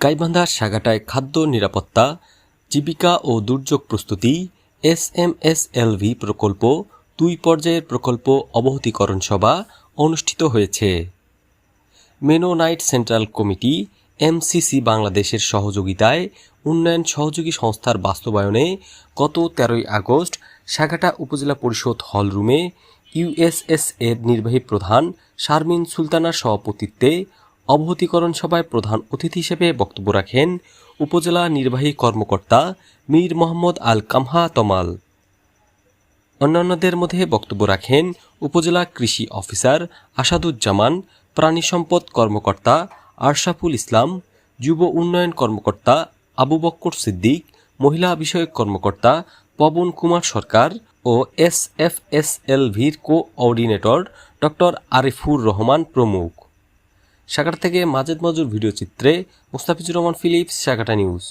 গাইবান্ধার সাগাটায় খাদ্য নিরাপত্তা, জীবিকা ও দুর্যোগ প্রস্তুতি, এস এম এস এলভি প্রকল্প, দুই পর্যায়ের প্রকল্প অবহতিকরণ সভা অনুষ্ঠিত হয়েছে। মেনোনাইট সেন্ট্রাল কমিটি এমসিসি বাংলাদেশের সহযোগিতায় উন্নয়ন সহযোগী সংস্থার বাস্তবায়নে গত তেরোই আগস্ট সাগাটা উপজেলা পরিষদ হলরুমে ইউএসএস এর নির্বাহী প্রধান শারমিন সুলতানার সভাপতিত্বে অবহতিকরণ সভায় প্রধান অতিথি হিসেবে বক্তব্য রাখেন উপজেলা নির্বাহী কর্মকর্তা মীর মোহাম্মদ আল কামহা তমাল। অন্যান্যদের মধ্যে বক্তব্য রাখেন উপজেলা কৃষি অফিসার আসাদুজ্জামান, প্রাণী সম্পদ কর্মকর্তা আরশাফুল ইসলাম, যুব উন্নয়ন কর্মকর্তা আবু বক্কর সিদ্দিক, মহিলা বিষয়ক কর্মকর্তা পবন কুমার সরকার ও এস এফ এস এল ভির কোঅর্ডিনেটর ডক্টর আরিফুর রহমান প্রমুখ। সাকার থেকে মাজেদ মজুর ভিডিও চিত্রে মুস্তাফিজুর রহমান ফিলিপস সাকাটা নিউজ।